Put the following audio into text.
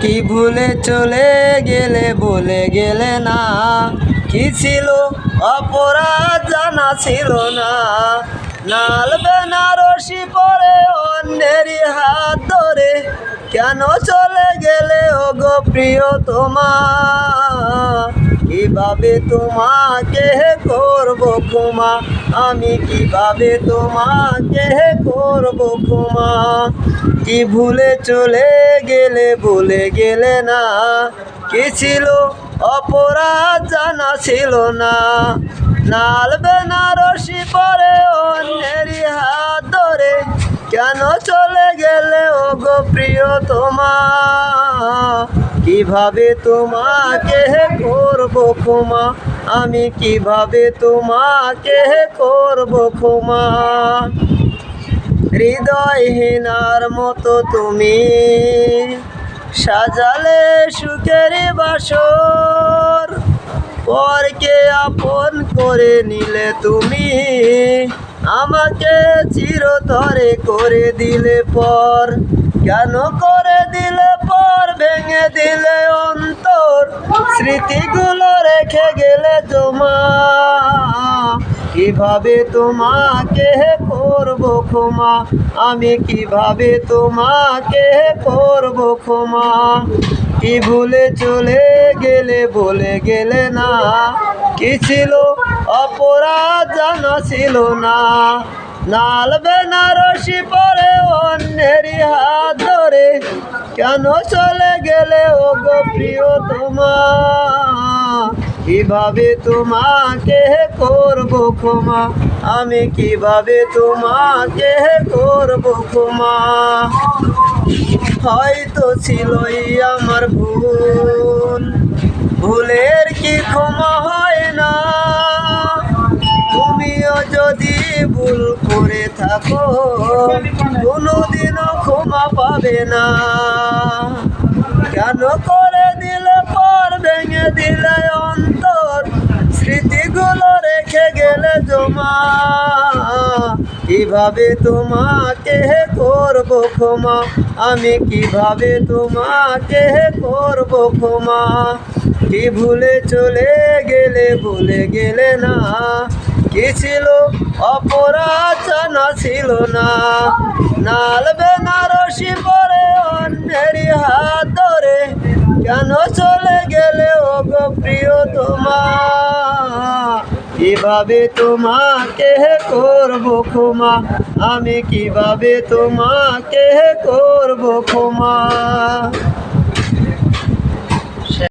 কি ভুলে চলে গেলে বলে গেলে না? কি ছিল? অপরাধ জানা ছিল না। নাল বেনারসি পরে অন্যেরই হাত ধরে কেন চলে গেলে? ও গো প্রিয় তোমার, কীভাবে তোমাকে করব ক্ষমা? আমি কীভাবে তোমাকে করব ক্ষমা? কি ভুলে চলে গেলে ভুলে গেলে না? কি ছিল অপরাধ জানা ছিল না। নাল বেনারসি পরে অন্যেরই হাত ধরে কেন চলে গেলে ও গো প্রিয় তোমার? কীভাবে তোমাকে করব ক্ষমা? আমি কীভাবে তোমাকে করব ক্ষমা? হৃদয়হীনার মতো তুমি সাজালে সুখের বাসর। পরকে আপন করে নিলে তুমি? আমাকে চিরতরে করে দিলে পর। কেন করে দিলে পর? ভেঙে দিলে অন্তর স্মৃতিগুলো রেখে গেলে জমা কীভাবে তোমাকে করব ক্ষমা? আমি কীভাবে তোমাকে করব ক্ষমা? কি ভুলে চলে গেলে বলে গেলে না? কি ছিল? অপরাধ জানা ছিল না। নাল বেনারসি পরে অন্যেরই হাত ধরে কেন চলে গেলে ও গো প্রিয় তোমার কীভাবে তোমাকে করব ক্ষমা? আমি কীভাবে তোমাকে করব ক্ষমা? হয়তো ছিলই আমার ভুল। ভুলের কি ক্ষমা হয় না? তুমিও যদি ভুল করে থাকো, কোনোদিনও ক্ষমা পাবে না। কেন করে দিলে পর ভেঙে দিলে অন্তর? স্মৃতিগুলো রেখে গেলে জমা। কীভাবে তোমাকে করব ক্ষমা? আমি কীভাবে তোমাকে করব ক্ষমা? কি ভুলে চলে গেলে ভুলে গেলে না? কি ছিল? অপরাধ জানা ছিল না। নাল বেনারসি পরে অন্যেরই হাত ধরে কেন চলে গেলে ও গো প্রিয় তোমার কীভাবে তোমাকে করব ক্ষমা? আমি কীভাবে তোমাকে করব ক্ষমা?